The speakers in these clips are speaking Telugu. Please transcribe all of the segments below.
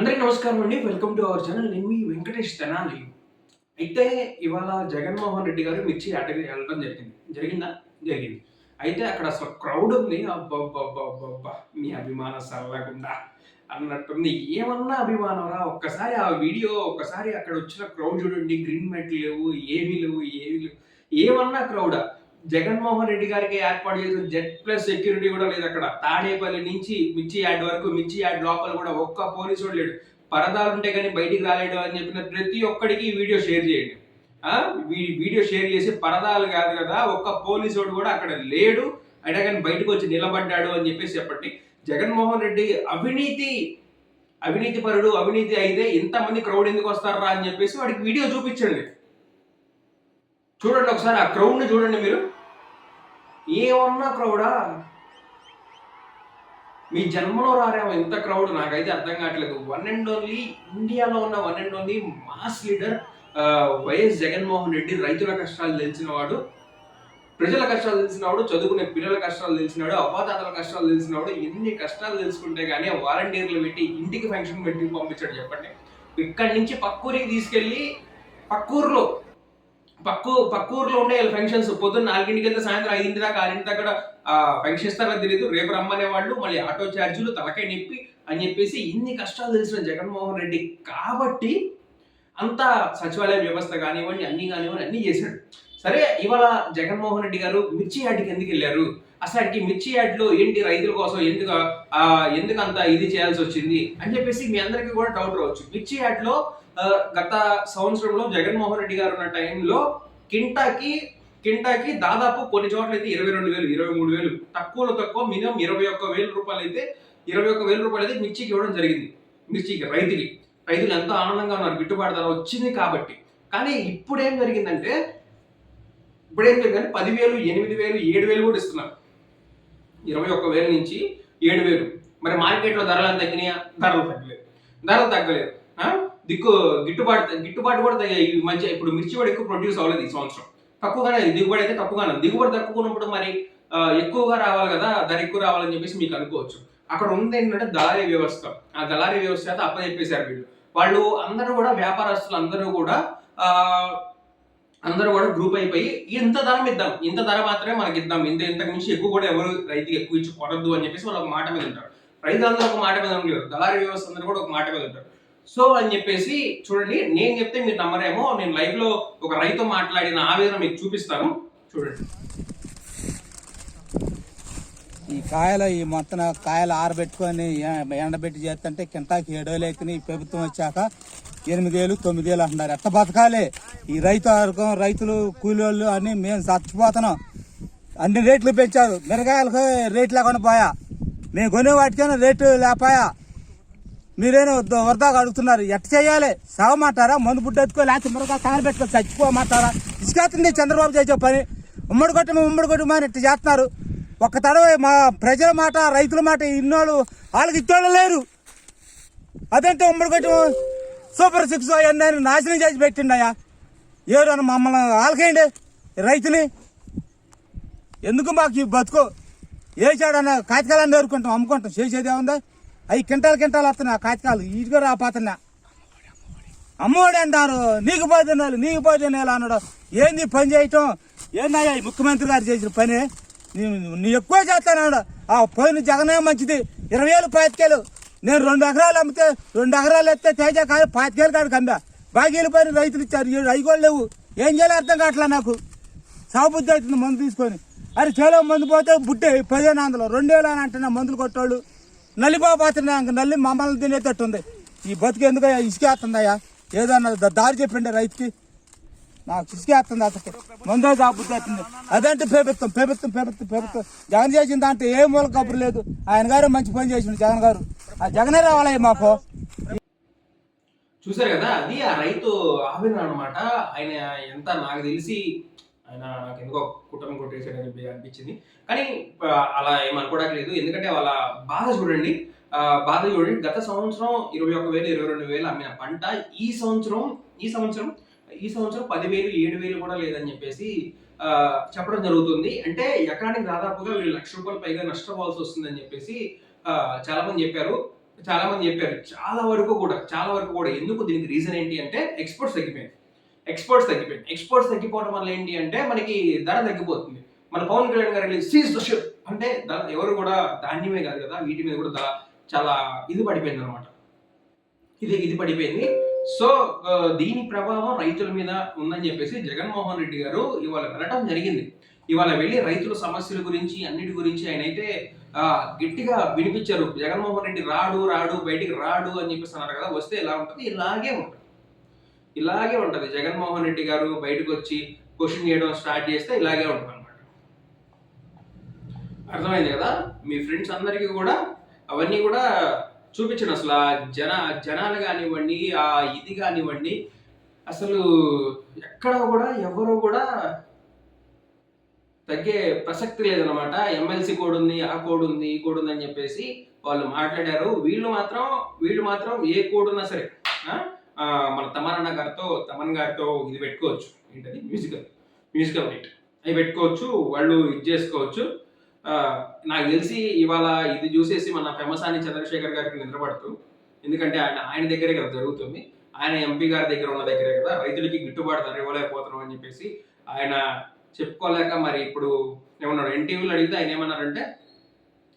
అందరికీ నమస్కారం అండి. Welcome to our channel. నేను మీ వెంకటేష్ తెనాలి. అయితే ఇవాళ జగన్మోహన్ రెడ్డి గారు మిర్చి యాటకి వెళ్ళడం జరిగింది. జరిగిందా? జరిగింది. అయితే అక్కడ అసలు క్రౌడ్ ఉంది. అబ్బబ్బబ్బబ్బబ్బా మీ అభిమానం సరళకుండా అన్నట్టుంది. ఏమన్నా అభిమానరా ఒక్కసారి ఆ వీడియో ఒక్కసారి అక్కడ వచ్చిన క్రౌడ్ చూడండి. గ్రీన్ మెట్ లేవు ఏమీ లేవు ఏమీ లేవు. ఏమన్నా క్రౌడా జగన్మోహన్ రెడ్డి గారికి ఏర్పాటు చేసిన జెడ్ ప్లస్ సెక్యూరిటీ కూడా లేదు అక్కడ. తాడేపల్లి నుంచి మిర్చి యార్డ్ వరకు మిర్చి యార్డ్ లోపల కూడా ఒక్క పోలీసు లేడు. పరదాలు ఉంటే కానీ బయటికి రాలేడు అని చెప్పిన ప్రతి ఒక్కడికి వీడియో షేర్ చేయండి. వీడియో షేర్ చేసి పరదాలు కాదు కదా ఒక్క పోలీసు వాడు కూడా అక్కడ లేడు. అయినా కానీ బయటకు వచ్చి నిలబడ్డాడు అని చెప్పేసి చెప్పండి. జగన్మోహన్ రెడ్డి అవినీతి అవినీతి పరుడు అవినీతి అయితే ఇంతమంది క్రౌడ్ ఎందుకు వస్తారా అని చెప్పేసి వాడికి వీడియో చూపించండి. చూడండి ఒకసారి ఆ క్రౌడ్ని చూడండి మీరు. ఏమన్నా క్రౌడా మీ జన్మలో రారేమో ఇంత క్రౌడ్ నాకైతే అర్థం కావట్లేదు. వన్ అండ్ ఓన్లీ ఇండియాలో ఉన్న one and only mass leader YS Jaganmohan Reddy రైతుల కష్టాలు తెలిసినవాడు ప్రజల కష్టాలు తెలిసినవాడు చదువుకునే పిల్లల కష్టాలు తెలిసినాడు అవ్వాతాతల కష్టాలు తెలిసినవాడు ఎన్ని కష్టాలు తెలుసుకుంటే కానీ వాలంటీర్లు పెట్టి ఇంటికి ఫంక్షన్ పెట్టి పంపించాడు చెప్పండి. ఇక్కడి నుంచి పక్కూరికి తీసుకెళ్ళి పక్కూరులో పక్కు పక్కూరులో ఉండే ఫంక్షన్స్ పొద్దున్న నాలుగింటికి వెళ్తే సాయంత్రం ఐదింటి దాకా ఆరింటి దాకా ఫంక్షన్ ఇస్తారో తెలియదు రేపు రమ్మనే వాళ్ళు మళ్ళీ ఆటో ఛార్జీలు తలకాయ నొప్పి అని చెప్పేసి ఇన్ని కష్టాలు తెలిసిన జగన్మోహన్ రెడ్డి. కాబట్టి అంత సచివాలయ వ్యవస్థ కానివ్వండి అన్ని కానివ్వండి అన్ని చేశాడు. సరే ఇవాళ జగన్మోహన్ రెడ్డి గారు మిర్చి యాడ్కి ఎందుకు వెళ్ళారు? అసలు మిర్చి యాడ్లో ఏంటి రైతుల కోసం ఎందుకు ఎందుకంత ఎందుకు అంత ఇది చేయాల్సి వచ్చింది? అని చెప్పేసి మీ అందరికీ కూడా డౌట్ రావచ్చు. మిర్చి యాడ్లో గత సంవత్సరంలో జగన్మోహన్ రెడ్డి గారు ఉన్న టైంలో కింటాకి కింటాకి దాదాపు కొన్ని చోట్ల అయితే ఇరవై రెండు వేలు ఇరవై మూడు వేలు తక్కువలో తక్కువ మినిమం ఇరవై ఒక్క వేల రూపాయలు అయితే ఇరవై ఒక్క వేల రూపాయలు అయితే మిర్చికి ఇవ్వడం జరిగింది. మిర్చికి రైతుకి. రైతులు ఎంతో ఆనందంగా ఉన్నారు గిట్టుబాటు ధర వచ్చింది కాబట్టి. కానీ ఇప్పుడు ఏం జరిగిందంటే ఇప్పుడు ఏం జరిగిందంటే పదివేలు ఎనిమిది వేలు ఏడు వేలు కూడా ఇస్తున్నారు. ఇరవై ఒక్క వేల నుంచి ఏడు వేలు. మరి మార్కెట్లో ధరలు తగ్గినాయా? ధరలు తగ్గలేదు. ధరలు తగ్గలేదు? దిక్కు గిట్టుబాటు గిట్టుబాటు కూడా తగ్గాయి. ఈ ఇప్పుడు మిర్చి కూడా ఎక్కువ ప్రొడ్యూస్ అవ్వలేదు ఈ సంవత్సరం. తక్కువగానే దిగుబడి అయితే తక్కువగానే దిగుబడి తక్కువనప్పుడు మరి ఎక్కువగా రావాలి కదా ధర ఎక్కువ రావాలని చెప్పేసి మీకు అనుకోవచ్చు. అక్కడ ఉంది ఏంటంటే దళారీ వ్యవస్థ. ఆ దళారీ వ్యవస్థ అయితే అప్పచెప్పేశారు వీళ్ళు. వాళ్ళు అందరూ కూడా వ్యాపారస్తులు అందరూ కూడా అందరూ కూడా గ్రూప్ అయిపోయి ఇంత ధరం ఇద్దాం. ఇంత ధర మాత్రమే మనకి ఇద్దాం. ఇంత ఇంతకు మించి ఎక్కువ కూడా ఎవరు రైతుకి ఎక్కువ ఇచ్చి కొనద్దు అని చెప్పేసి వాళ్ళు ఒక మాట మీద ఉంటారు. రైతులందరూ ఒక మాట మీద ఉండలేరు. దళారీ వ్యవస్థ అందరూ కూడా ఒక మాట మీద ఉంటారు. సో అని చెప్పేసి చూడండి నేను చెప్తే మీరు నమ్మరేమో నేను లైవ్లో ఒక రైతు మాట్లాడిన ఆవేదన మీకు చూపిస్తాను. చూడండి. ఈ కాయలు ఈ మొత్తం కాయలు ఆరబెట్టుకొని ఎండబెట్టి చేస్తుంటే కింటాకి ఏడోలు అవుతున్నాయి ఈ ప్రభుత్వం వచ్చాక ఎనిమిదేళ్ళు తొమ్మిదేళ్ళు అంటున్నారు. ఎట్ట బతకాలి? ఈ రైతు వర్గం రైతులు కూలోళ్ళు అని మేము చచ్చిపోతున్నాం. అన్ని రేట్లు పెంచారు. మిరగాయలకు రేట్లు లేకుండా పోయా. మేము కొనే వాటికైనా రేటు లేపాయా మీరేనో వరదాగా అడుగుతున్నారు. ఎట్ట చేయాలి? సాగమంటారా మందు బుడ్డ ఎత్తుకో లేకపోతే మిరగా సాగర పెట్టుకొని చచ్చిపోమంటారా? ఇసుకెత్తుంది చంద్రబాబు చేసే పని. ఉమ్మడి కొట్టము ఉమ్మడి కొట్టమని ఇట్ట చేస్తున్నారు. ఒక్క తడవ మా ప్రజల మాట రైతుల మాట ఇన్నోళ్ళు వాళ్ళకి ఇచ్చోళ్ళు లేరు. అదంటే ఉమ్మడి కొట్టము సూపర్ సిక్స్ అవన్నీ నాశనం చేసి పెట్టిండయా ఎవరన్నా మమ్మల్ని ఆలకేయండి రైతుని. ఎందుకు మాకు ఈ బతుకు? వేసాడన్న కాగితాలన్నీ నేర్చుకుంటాం అమ్ముకుంటాం. చేసేది ఏముందా? అవి కింటాలు కింటాలు వస్తున్నాయి కాచకాలు ఇటు కూడా రాపోతున్నా అమ్మోడు అంటారు నీకు పోతున్నాడు నీకు పోతున్నాడు అన్నాడు. ఏంది పని చేయటం? ఏందయ్యా ఈ ముఖ్యమంత్రి గారు చేసిన పని? నీ- ఎక్కువ చేస్తాను ఆ పోయిన జగనే మంచిది. ఇరవై వేలు పాతికేలు. నేను రెండు ఎకరాలు అమ్మితే రెండు ఎకరాలు ఎత్తే తేజ కాదు పాతికేలు కాదు కంద. బాగీలు పైన రైతులు ఇచ్చారు. ఏడు లేవు. ఏం చేయాలి అర్థం కావట్లా నాకు? సాగుబుద్ధి అవుతుంది మందు తీసుకొని. అరే చేలో మందు పోతే బుట్టే పదిహేను వందలు రెండు వేలు అని అంటున్నా మందులు కొట్టోళ్ళు. నల్లిపోతున్నా నల్లి మమ్మల్ని తినేటట్టు ఉంది. ఈ బతుకు ఎందుకు ఇసుకేస్తుందయ్యా ఏదన్నా దారి చెప్పిండే రైతుకి? నాకు ఇసుకేస్తుంది అసలు. ముందే సాగుబుద్ధి అవుతుంది. అదంటే ప్రభుత్వం ప్రభుత్వం ప్రభుత్వం ప్రభుత్వం జగన్ చేసిన దాంట్లో ఏ మూల కబురు లేదు. ఆయన గారు మంచి పని చేసిండు జగన్ గారు. ఆ జగనే రావాలయ్య మాకు. చూసారు కదా అది ఆ రైతు ఆవేదన అనమాట ఆయన ఎంత నాకు తెలిసి ఆయన నాకు ఎందుకో కుటుంబం కొట్టేసాడని చెప్పి అనిపించింది. కానీ అలా ఏమనుకోవడానికి లేదు. ఎందుకంటే వాళ్ళ బాధ చూడండి. బాధ చూడండి. గత సంవత్సరం ఇరవై ఒక వేలు ఇరవై రెండు వేలు అమ్మిన పంట ఈ సంవత్సరం ఈ సంవత్సరం ఈ సంవత్సరం పదివేలు ఏడు వేలు కూడా లేదని చెప్పేసి చెప్పడం జరుగుతుంది. అంటే ఎకరానికి దాదాపుగా వీళ్ళు లక్ష రూపాయలు పైగా నష్టపోవాల్సి వస్తుందని చెప్పేసి చాలా మంది చెప్పారు. చాలా మంది చెప్పారు. చాలా వరకు కూడా చాలా వరకు కూడా. ఎందుకు? దీనికి రీజన్ ఏంటి అంటే ఎక్స్పోర్ట్స్ తగ్గిపోయింది. ఎక్స్పోర్ట్స్ తగ్గిపోయింది. ఎక్స్పోర్ట్స్ తగ్గిపోవడం వల్ల ఏంటి అంటే మనకి ధర తగ్గిపోతుంది. మన పవన్ కళ్యాణ్ గారు సీజ్ ద షిప్ అంటే ఎవరు కూడా ధాన్యమే కాదు కదా వీటి మీద కూడా చాలా ఇది పడిపోయింది అనమాట ఇది ఇది పడిపోయింది. సో దీని ప్రభావం రైతుల మీద ఉందని చెప్పేసి జగన్మోహన్ రెడ్డి గారు ఇవాళ వెళ్ళడం జరిగింది. ఇవాళ వెళ్ళి రైతుల సమస్యల గురించి అన్నిటి గురించి ఆయన అయితే గట్టిగా వినిపించారు. జగన్మోహన్ రెడ్డి రాడు రాడు బయటికి రాడు అని చెప్పేసి అన్నారు కదా వస్తే ఎలా ఉంటుంది? ఇలాగే ఉంటుంది. ఇలాగే ఉంటుంది. జగన్మోహన్ రెడ్డి గారు బయటకు వచ్చి క్వశ్చన్ చేయడం స్టార్ట్ చేస్తే ఇలాగే ఉంటుంది అనమాట అర్థమైంది కదా? మీ ఫ్రెండ్స్ అందరికీ కూడా అవన్నీ కూడా చూపించండి అసలు ఆ జన జనాలు కానివ్వండి ఆ ఇది కానివ్వండి అసలు ఎక్కడ కూడా ఎవరు కూడా తగ్గే ప్రసక్తి లేదనమాట ఎమ్మెల్సీ కోడ్ ఉంది ఆ కోడ్ ఉంది ఈ కోడ్ ఉంది అని చెప్పేసి వాళ్ళు మాట్లాడారు. వీళ్ళు మాత్రం వీళ్ళు మాత్రం ఏ కోడ్ ఉన్నా సరే మన తమన్ గారితో తమన్ గారితో ఇది పెట్టుకోవచ్చు. ఏంటది? మ్యూజికల్ మ్యూజికల్ నైట్ అవి పెట్టుకోవచ్చు వాళ్ళు ఇది చేసుకోవచ్చు. నాకు తెలిసి ఇవాళ ఇది చూసేసి మన పెమసాని చంద్రశేఖర్ గారికి నిద్రపడుతూ ఎందుకంటే ఆయన ఆయన దగ్గరే కదా జరుగుతుంది. ఆయన ఎంపీ గారి దగ్గర ఉన్న దగ్గరే కదా. రైతులకి గిట్టుబాటు ధర ఇవ్వలేకపోతున్నాం అని చెప్పేసి ఆయన చెప్పుకోలేక మరి ఇప్పుడు ఏమన్నాడు? ఎన్టీవీలో అడిగితే ఆయన ఏమన్నారంటే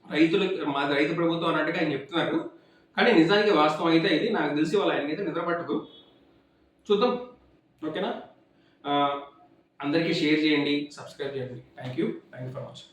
రైతులు మా రైతు ప్రభుత్వం అన్నట్టుగా ఆయన చెప్తున్నారు. కానీ నిజానికి వాస్తవం అయితే ఇది. నాకు తెలిసి వాళ్ళు ఆయనకైతే నిద్ర పట్టదు. చూద్దాం. ఓకేనా? అందరికీ షేర్ చేయండి సబ్స్క్రైబ్ చేయండి. Thank you thank you for watching